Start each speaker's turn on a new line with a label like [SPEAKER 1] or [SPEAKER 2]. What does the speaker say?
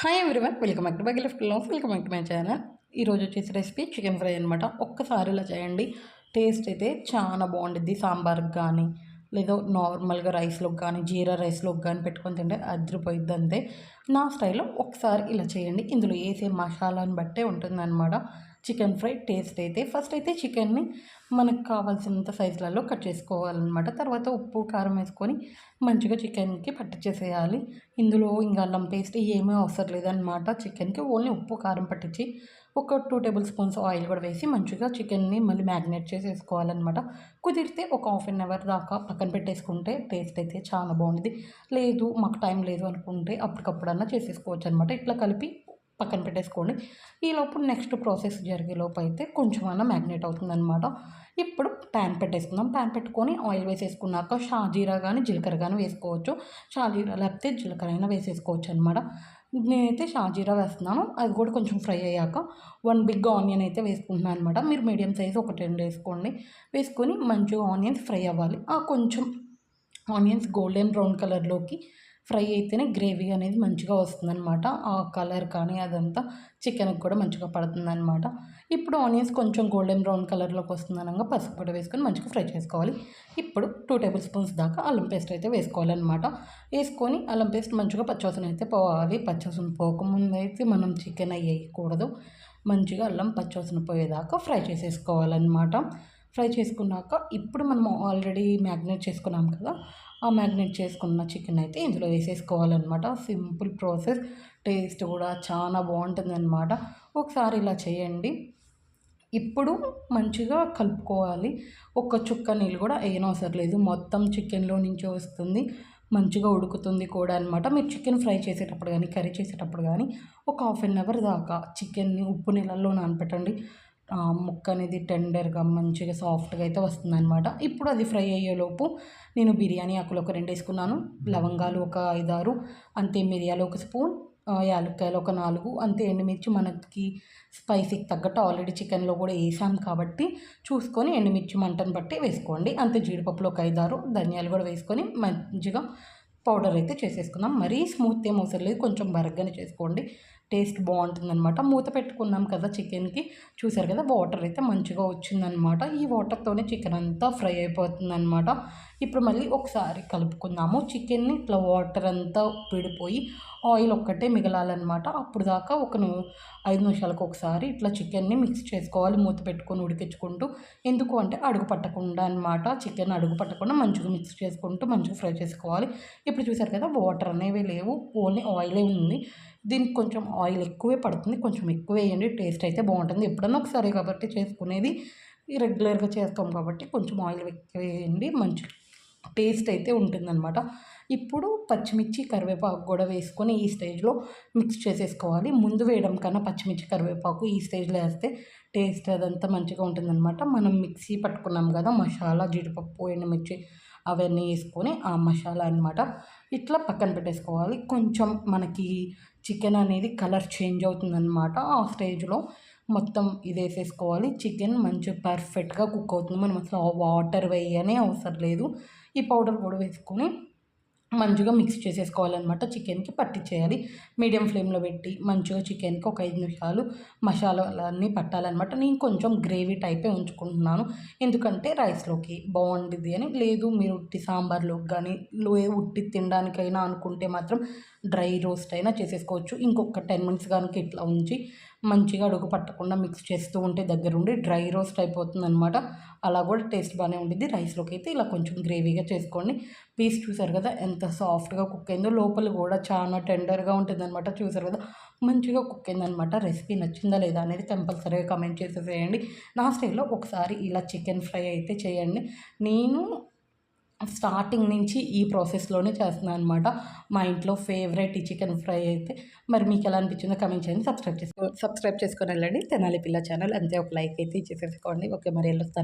[SPEAKER 1] Hi everyone welcome back to బగి left welcome back to my channel ఈరోజు వచ్చేసి recipe chicken fry అనమాట ఒక్కసారి ఇలా చేయండి. టేస్ట్ అయితే చాలా బాగుంటుంది సాంబార్కి కానీ లేదో నార్మల్గా రైస్లోకి కానీ జీరా రైస్లోకి కానీ పెట్టుకొని తింటే అదిరిపోయిద్ది అంతే. నా స్టైల్లో ఒకసారి ఇలా చేయండి. ఇందులో వేసే మసాలాని బట్టే ఉంటుందన్నమాట. చికెన్ ఫ్రై టేస్ట్ అయితే ఫస్ట్ అయితే చికెన్ని మనకు కావాల్సినంత సైజులలో కట్ చేసుకోవాలన్నమాట. తర్వాత ఉప్పు కారం వేసుకొని మంచిగా చికెన్కి పట్టించేసేయాలి ఇందులో ఇంకా అల్లం పేస్ట్ ఏమీ అవసరం లేదన్నమాట. చికెన్కి ఓన్లీ ఉప్పు కారం పట్టించి ఒక టూ టేబుల్ స్పూన్స్ ఆయిల్ కూడా వేసి మంచిగా చికెన్ని మళ్ళీ మ్యారినేట్ చేసేసుకోవాలన్నమాట. కుదిరితే ఒక హాఫ్ అన్ అవర్ దాకా పక్కన పెట్టేసుకుంటే టేస్ట్ అయితే చాలా బాగుంటుంది. లేదు మాకు టైం లేదు అనుకుంటే అప్పటికప్పుడన్నా చేసేసుకోవచ్చు అనమాట ఇట్లా కలిపి పక్కన పెట్టేసుకోండి. ఈలోపు నెక్స్ట్ ప్రాసెస్ జరిగే లోపు అయితే కొంచెం అన్న మ్యాగ్నేట్ అవుతుందన్నమాట. ఇప్పుడు ప్యాన్ పెట్టేసుకుందాం. ప్యాన్ పెట్టుకొని ఆయిల్ వేసేసుకున్నాక షాజీరా కానీ జీలకర్ర కానీ వేసుకోవచ్చు. షాజీరా లేకపోతే జీలకర్ర అయినా వేసేసుకోవచ్చు అనమాట నేనైతే షాజీరా వేస్తున్నాను. అది కూడా కొంచెం ఫ్రై అయ్యాక వన్ బిగ్ ఆనియన్ అయితే వేసుకుంటున్నాను అనమాట మీరు మీడియం సైజ్ ఒక రెండు వేసుకోండి. వేసుకొని మంచిగా ఆనియన్స్ ఫ్రై అవ్వాలి. ఆ కొంచెం ఆనియన్స్ గోల్డెన్ బ్రౌన్ కలర్లోకి ఫ్రై అయితేనే గ్రేవీ అనేది మంచిగా వస్తుందన్నమాట. ఆ కలర్ కానీ అదంతా చికెన్కి కూడా మంచిగా పడుతుందన్నమాట. ఇప్పుడు ఆనియన్స్ కొంచెం గోల్డెన్ బ్రౌన్ కలర్లోకి వస్తుందనగా పసుపు కూడా వేసుకొని మంచిగా ఫ్రై చేసుకోవాలి. ఇప్పుడు టూ టేబుల్ స్పూన్స్ దాకా అల్లం పేస్ట్ అయితే వేసుకోవాలన్నమాట. వేసుకొని అల్లం పేస్ట్ మంచిగా పచ్చవసన అయితే పోవాలి. పచ్చవసన పోకముందు అయితే మనం చికెన్ వేయకూడదు. మంచిగా అల్లం పచ్చవసన పోయేదాకా ఫ్రై చేసేసుకోవాలన్నమాట. ఫ్రై చేసుకున్నాక ఇప్పుడు మనం ఆల్రెడీ మ్యాగ్నేట్ చేసుకున్నాం కదా ఆ మ్యాగ్నెట్ చేసుకున్న చికెన్ అయితే ఇందులో వేసేసుకోవాలన్నమాట. Simple process. టేస్ట్ కూడా చాలా బాగుంటుంది అనమాట ఒకసారి ఇలా చేయండి. ఇప్పుడు మంచిగా కలుపుకోవాలి. ఒక్క చుక్క నీళ్ళు కూడా వేయనవసరం లేదు. మొత్తం చికెన్లో నుంచి వస్తుంది. మంచిగా ఉడుకుతుంది కూడా అనమాట మీరు చికెన్ ఫ్రై చేసేటప్పుడు కానీ కర్రీ చేసేటప్పుడు కానీ ఒక హాఫ్ అన్ అవర్ దాకా చికెన్ని ఉప్పు నీళ్ళల్లో నానపెట్టండి. ముక్క అనేది టెండర్గా మంచిగా సాఫ్ట్గా అయితే వస్తుందన్నమాట. ఇప్పుడు అది ఫ్రై అయ్యేలోపు నేను బిర్యానీ ఆకులు ఒక రెండు వేసుకున్నాను లవంగాలు ఒక ఐదారు అంతే మిరియాలు ఒక స్పూన్ యాలక్కాయలు ఒక నాలుగు అంతే ఎండుమిర్చి మనకి స్పైసీకి తగ్గట్టు ఆల్రెడీ చికెన్లో కూడా వేసాం కాబట్టి చూసుకొని ఎండుమిర్చి మంటను బట్టి వేసుకోండి. అంతే జీడిపప్పులు ఒక ఐదారు ధనియాలు కూడా వేసుకొని మంచిగా పౌడర్ అయితే చేసేసుకుందాం. మరీ స్మూత్ ఏం అవసరం లేదు కొంచెం బరగ్గానే చేసుకోండి. టేస్ట్ బాగుంటుందన్నమాట. మూత పెట్టుకున్నాం కదా చికెన్కి. చూసారు కదా వాటర్ అయితే మంచిగా వచ్చిందనమాట ఈ వాటర్తోనే చికెన్ అంతా ఫ్రై అయిపోతుందన్నమాట. ఇప్పుడు మళ్ళీ ఒకసారి కలుపుకుందాము. చికెన్ని ఇట్లా వాటర్ అంతా విడిపోయి ఆయిల్ ఒక్కటే మిగలాలన్నమాట. అప్పుడు దాకా ఒక ఐదు నిమిషాలకు ఒకసారి ఇట్లా చికెన్ని మిక్స్ చేసుకోవాలి. మూత పెట్టుకొని ఉడికించుకుంటూ. ఎందుకు అంటే అడుగు పట్టకుండా అనమాట చికెన్ అడుగు పట్టకుండా మంచిగా మిక్స్ చేసుకుంటూ మంచిగా ఫ్రై చేసుకోవాలి. ఇప్పుడు చూసారు కదా వాటర్ అనేవి లేవు. ఓన్లీ ఆయిలే ఉంది. దీనికి కొంచెం ఆయిల్ ఎక్కువే పడుతుంది. కొంచెం ఎక్కువ వేయండి. టేస్ట్ అయితే బాగుంటుంది. ఎప్పుడన్నా ఒకసారి కాబట్టి చేసుకునేది రెగ్యులర్గా చేస్తాం కాబట్టి కొంచెం ఆయిల్ ఎక్కువ వేయండి. మంచి టేస్ట్ అయితే ఉంటుందన్నమాట. ఇప్పుడు పచ్చిమిర్చి కరివేపాకు కూడా వేసుకొని ఈ స్టేజ్లో మిక్స్ చేసేసుకోవాలి. ముందు వేయడం కన్నా పచ్చిమిర్చి కరివేపాకు ఈ స్టేజ్లో వేస్తే టేస్ట్ అదంతా మంచిగా ఉంటుందన్నమాట. మనం మిక్సీ పట్టుకున్నాం కదా మసాలా జీడిపప్పు ఎండుమిర్చి అవన్నీ వేసుకొని ఆ మసాలా అనమాట ఇట్లా పక్కన పెట్టేసుకోవాలి. కొంచెం మనకి చికెన్ అనేది కలర్ చేంజ్ అవుతుందన్నమాట ఆ స్టేజ్లో. మొత్తం ఇది వేసేసుకోవాలి చికెన్ మంచిగా పర్ఫెక్ట్గా కుక్ అవుతుంది. మనం అసలు వాటర్ వేయనే అవసరం లేదు. ఈ పౌడర్ కూడా వేసుకొని మంచిగా మిక్స్ చేసేసుకోవాలన్నమాట. చికెన్కి పట్టించేయాలి మీడియం ఫ్లేమ్లో పెట్టి మంచిగా చికెన్కి ఒక ఐదు నిమిషాలు మసాలాలన్నీ పట్టాలన్నమాట. నేను కొంచెం గ్రేవీ టైపే ఉంచుకుంటున్నాను. ఎందుకంటే రైస్లోకి బాగుంటుంది అని లేదు మీరు ఉట్టి సాంబార్లోకి కానీ లో ఉట్టి తినడానికైనా అనుకుంటే మాత్రం డ్రై రోస్ట్ అయినా చేసేసుకోవచ్చు. ఇంకొక టెన్ మినిట్స్ కనుక ఇట్లా ఉంచి మంచిగా అడుగు పట్టకుండా మిక్స్ చేస్తూ ఉంటే దగ్గరుండి డ్రై రోస్ట్ అయిపోతుంది అనమాట అలా కూడా టేస్ట్ బాగానే ఉంటుంది రైస్లోకి అయితే ఇలా కొంచెం గ్రేవీగా చేసుకోండి. పీస్ చూసారు కదా ఎంత సాఫ్ట్గా కుక్ అయిందో లోపల కూడా చాలా టెండర్గా ఉంటుంది అనమాట చూసారు కదా మంచిగా కుక్ అయిందనమాట రెసిపీ నచ్చిందా లేదా అనేది కంపల్సరీగా కమెంట్ చేసేసేయండి. నా స్టైల్లో ఒకసారి ఇలా చికెన్ ఫ్రై అయితే చేయండి. నేను స్టార్టింగ్ నుంచి ఈ ప్రాసెస్లోనే చేస్తున్నాను అనమాట మా ఇంట్లో ఫేవరెట్ ఈ చికెన్ ఫ్రై అయితే. మరి మీకు ఎలా అనిపించిందో కమెంట్ చేయండి సబ్స్క్రైబ్ చేసుకో సబ్స్క్రైబ్ చేసుకొని వెళ్ళండి. తెనాలి పిల్ల ఛానల్ అంతే ఒక లైక్ అయితే ఇచ్చేసేసుకోండి. ఓకే మరి వెళ్ళొస్తాను.